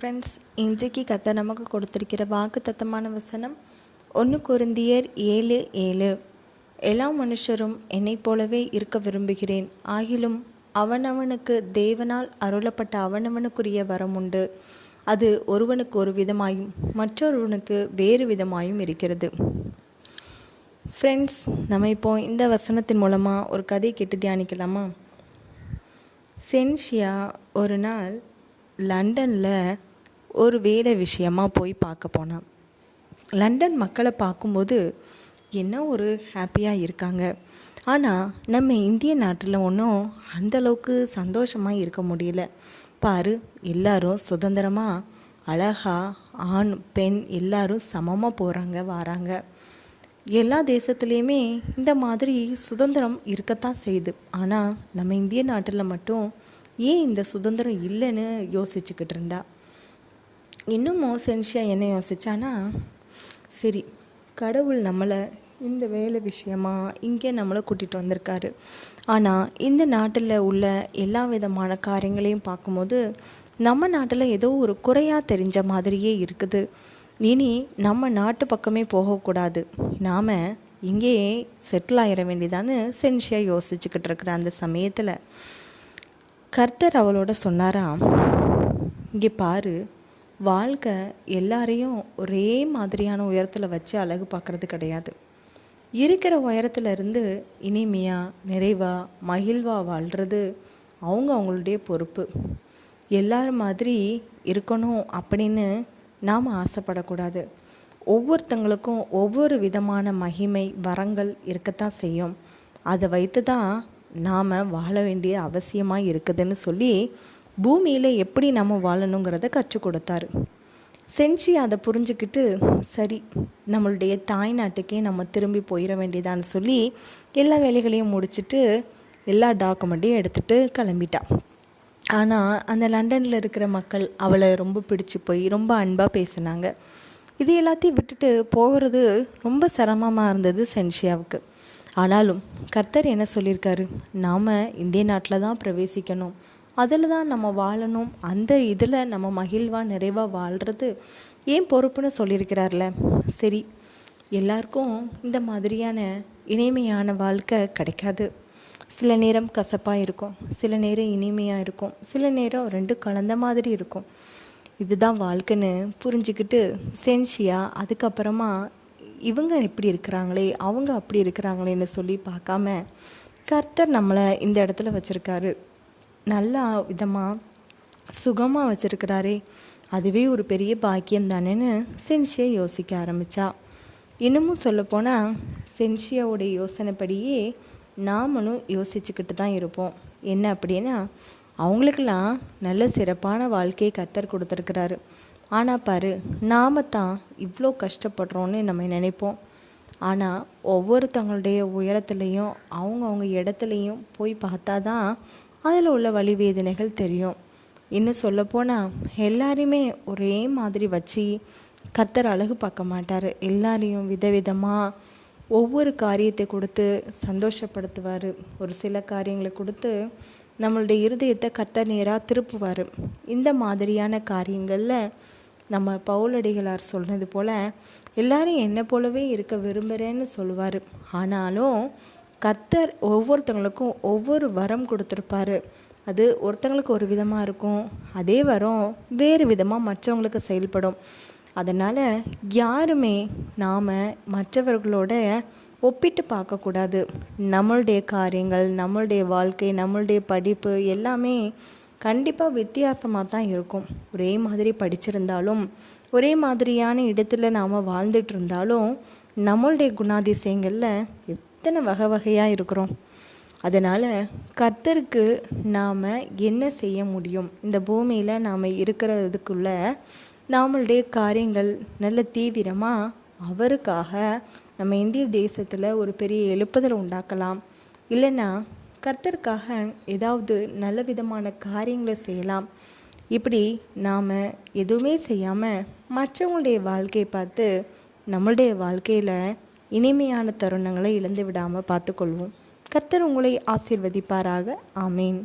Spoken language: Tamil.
ஃப்ரெண்ட்ஸ் இன்றைக்கு கத்த நமக்கு கொடுத்திருக்கிற வாக்கு தத்தமான வசனம் ஒன்று குருந்தியர் ஏழு ஏழு. எல்லா மனுஷரும் என்னைப் போலவே இருக்க விரும்புகிறேன். ஆகிலும் அவனவனுக்கு தேவனால் அருளப்பட்ட அவனவனுக்குரிய வரம் உண்டு. அது ஒருவனுக்கு ஒரு விதமாயும் மற்றொருவனுக்கு வேறு விதமாயும் இருக்கிறது. ஃப்ரெண்ட்ஸ் நம்ம இப்போ இந்த வசனத்தின் மூலமாக ஒரு கதை கேட்டு தியானிக்கலாமா? சென்ஷியா ஒரு நாள் லண்டனில் ஒரு வேலை விஷயமா போய் பார்க்க போனான் லண்டன் மக்களை பார்க்கும்போது என்ன ஒரு ஹாப்பியாக இருக்காங்க. ஆனால் நம்ம இந்திய நாட்டில் ஒன்றும் அந்தளவுக்கு சந்தோஷமாக இருக்க முடியல. பாரு எல்லாரும் சுதந்திரமாக அழகா ஆண் பெண் எல்லாரும் சமமாக போகிறாங்க வராங்க. எல்லா தேசத்துலேயுமே இந்த மாதிரி சுதந்திரம் இருக்கத்தான் செய்யுது. ஆனால் நம்ம இந்திய நாட்டில் மட்டும் ஏன் இந்த சுதந்திரம் இல்லைன்னு யோசிச்சுக்கிட்டு இருந்தா? இன்னமும் சென்ஷியா என்ன யோசிச்சானா சரி கடவுள் நம்மளை இந்த வேலை விஷயமா இங்கே நம்மளை கூட்டிகிட்டு வந்திருக்காரு. ஆனால் இந்த நாட்டில் உள்ள எல்லா விதமான காரியங்களையும் பார்க்கும்போது நம்ம நாட்டில் ஏதோ ஒரு குறையாக தெரிஞ்ச மாதிரியே இருக்குது. இனி நம்ம நாட்டு பக்கமே போகக்கூடாது நாம் இங்கேயே செட்டில் ஆகிட வேண்டியதான்னு சென்ஷியா யோசிச்சுக்கிட்டு இருக்கிற அந்த சமயத்தில் கர்த்தர் அவளோட சொன்னாராம் இங்கே பாரு வாழ்க்கை எல்லாரையும் ஒரே மாதிரியான உயரத்தில் வச்சு அழகு பார்க்குறது கிடையாது. இருக்கிற உயரத்துல இருந்து இனிமையாக நிறைவாக மகிழ்வாக வாழ்கிறது அவங்க அவங்களுடைய பொறுப்பு. எல்லார் மாதிரி இருக்கணும் அப்படின்னு நாம் ஆசைப்படக்கூடாது. ஒவ்வொருத்தங்களுக்கும் ஒவ்வொரு விதமான மகிமை வரங்கள் இருக்கத்தான் செய்யும். அதை வைத்து தான் நாம் வாழ வேண்டிய அவசியமாக இருக்குதுன்னு சொல்லி பூமியில் எப்படி நம்ம வாழணுங்கிறத கற்றுக் கொடுத்தாரு. செஞ்சு அதை புரிஞ்சுக்கிட்டு சரி நம்மளுடைய தாய் நாட்டுக்கே நம்ம திரும்பி போயிட வேண்டியதான்னு சொல்லி எல்லா வேலைகளையும் முடிச்சுட்டு எல்லா டாக்குமெண்ட்டையும் எடுத்துகிட்டு கிளம்பிட்டா. ஆனால் அந்த லண்டனில் இருக்கிற மக்கள் அவளை ரொம்ப பிடிச்சி போய் ரொம்ப அன்பாக பேசினாங்க. இது எல்லாத்தையும் விட்டுட்டு போகிறது ரொம்ப சிரமமாக இருந்தது சென்ஷியாவுக்கு ஆனாலும் கர்த்தர் என்ன சொல்லியிருக்காரு? நாம் இந்திய நாட்டில் தான் பிரவேசிக்கணும். அதில் தான் நம்ம வாழணும். அந்த இதில் நம்ம மகிழ்வாக நிறைவாக வாழ்கிறது ஏன் பொறுப்புன்னு சொல்லியிருக்கிறார்ல? சரி எல்லாருக்கும் இந்த மாதிரியான இனிமையான வாழ்க்கை கிடைக்காது. சில நேரம் கசப்பாக இருக்கும் சில நேரம் இனிமையாக இருக்கும் சில நேரம் ரெண்டு கலந்த மாதிரி இருக்கும். இதுதான் வாழ்க்கைன்னு புரிஞ்சுக்கிட்டு சென்ஷியா அதுக்கப்புறமா இவங்க இப்படி இருக்கிறாங்களே அவங்க அப்படி இருக்கிறாங்களேன்னு சொல்லி பார்க்காம கர்த்தர் நம்மளை இந்த இடத்துல வச்சுருக்காரு. நல்லா விதமாக சுகமாக வச்சுருக்கிறாரே. அதுவே ஒரு பெரிய பாக்கியம் தானேன்னு சென்ஷியா யோசிக்க ஆரம்பித்தா இன்னமும் சொல்லப்போனால் சென்ஷியாவோடைய யோசனைப்படியே நாமளும் யோசிச்சுக்கிட்டு தான் இருப்போம். என்ன அப்படின்னா அவங்களுக்கெல்லாம் நல்ல சிறப்பான வாழ்க்கையை கத்தர் கொடுத்துருக்கிறாரு. ஆனால் பாரு நாம தான் இவ்வளோ கஷ்டப்படுறோன்னு நம்ம நினைப்போம். ஆனால் ஒவ்வொருத்தவங்களுடைய உயரத்துலேயும் அவங்கவுங்க இடத்துலையும் போய் பார்த்தா தான் அதில் உள்ள வழி வேதனைகள் தெரியும். இன்னும் சொல்லப்போனால் எல்லாரையுமே ஒரே மாதிரி வச்சு கத்தர் அழகு பார்க்க மாட்டார். எல்லாரையும் விதவிதமாக ஒவ்வொரு காரியத்தை கொடுத்து சந்தோஷப்படுத்துவார். ஒரு சில காரியங்களை கொடுத்து நம்மளுடைய இருதயத்தை கத்தர் நேராக திருப்புவார். இந்த மாதிரியான காரியங்களில் நம்ம பவுலடிகளார் சொன்னது போல் எல்லாரும் என்னை போலவே இருக்க விரும்புகிறேன்னு சொல்லுவார். ஆனாலும் கத்தர் ஒவ்வொருத்தவங்களுக்கும் ஒவ்வொரு வரம் கொடுத்துருப்பாரு. அது ஒருத்தங்களுக்கு ஒரு விதமாக இருக்கும் அதே வரம் வேறு விதமாக மற்றவங்களுக்கு செயல்படும். அதனால் யாருமே நாம் மற்றவர்களோட ஒப்பிட்டு பார்க்கக்கூடாது நம்மளுடைய காரியங்கள் நம்மளுடைய வாழ்க்கை நம்மளுடைய படிப்பு எல்லாமே கண்டிப்பாக வித்தியாசமாக தான் இருக்கும். ஒரே மாதிரி படிச்சிருந்தாலும் ஒரே மாதிரியான இடத்துல நாம் வாழ்ந்துட்டு இருந்தாலும் நம்மளுடைய குணாதிசயங்களில் எத்தனை வகை வகையாக இருக்கிறோம்? அதனால் கர்த்தருக்கு நாம் என்ன செய்ய முடியும்? இந்த பூமியில் நாம் இருக்கிறதுக்குள்ள நம்மளுடைய காரியங்கள் நல்ல தீவிரமாக அவருக்காக நம்ம இந்திய தேசத்தில் ஒரு பெரிய எழுப்புதல் உண்டாக்கலாம். இல்லைன்னா கர்த்தருக்காக ஏதாவது நல்ல விதமான காரியங்களை செய்யலாம். இப்படி நாம் எதுவுமே செய்யாமல் மற்றவங்களுடைய வாழ்க்கையை பார்த்து நம்மளுடைய வாழ்க்கையில் இனிமையான தருணங்களை இழந்து விடாமல் பார்த்துக்கொள்வோம். கர்த்தர் உங்களை ஆசீர்வதிப்பாராக. ஆமீன்.